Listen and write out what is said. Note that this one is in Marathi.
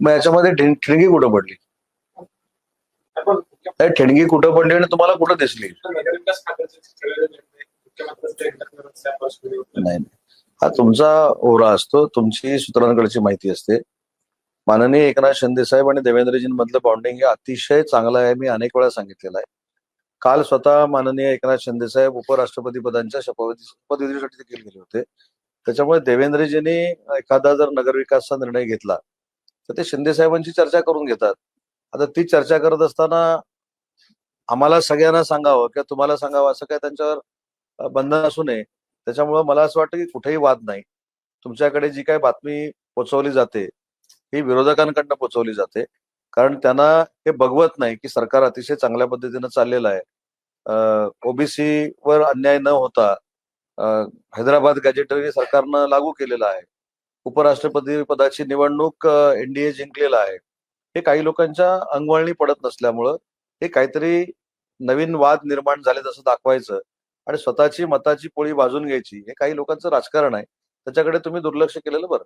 मग याच्यामध्ये ठिणगी कुठं पडली? ठिणगी कुठं पडली आणि तुम्हाला कुठं दिसली? नाही नाही. हा तुमचा ओरा असतो. तुमची सूत्रांकडची माहिती असते. माननीय एकनाथ शिंदे साहेब आणि देवेंद्रजींमधलं बॉन्डिंग हे अतिशय चांगलं आहे. मी अनेक वेळा सांगितलेलं आहे. काल स्वतः माननीय एकनाथ शिंदे साहेब उपराष्ट्रपती पदांच्या शपथविधी शपथविधीसाठी देखील गेले होते. त्याच्यामुळे देवेंद्रजींनी एखादा जर नगरविकासचा निर्णय घेतला तर ते शिंदे साहेबांची चर्चा करून घेतात. आता ती चर्चा करत असताना आम्हाला सगळ्यांना सांगावं किंवा तुम्हाला सांगावं असं काय त्यांच्यावर बंधन असू नये. त्याच्यामुळं मला असं वाटतं की कुठेही वाद नाही. तुमच्याकडे जी काही बातमी पोचवली जाते ही विरोधकांकडनं पोचवली जाते. कारण त्यांना हे बघवत नाही की सरकार अतिशय चांगल्या पद्धतीनं चाललेलं आहे. ओबीसी वर अन्याय न होता हैदराबाद गॅजेटरी सरकारनं लागू केलेलं आहे. उपराष्ट्रपती पदाची निवडणूक एनडीए जिंकलेला आहे. हे काही लोकांच्या अंगवळणी पडत नसल्यामुळं हे काहीतरी नवीन वाद निर्माण झाले तसं दाखवायचं आणि स्वतःची मताची पोळी बाजून घ्यायची हे काही लोकांचं राजकारण आहे. त्याच्याकडे तुम्ही दुर्लक्ष केलेलं बरं.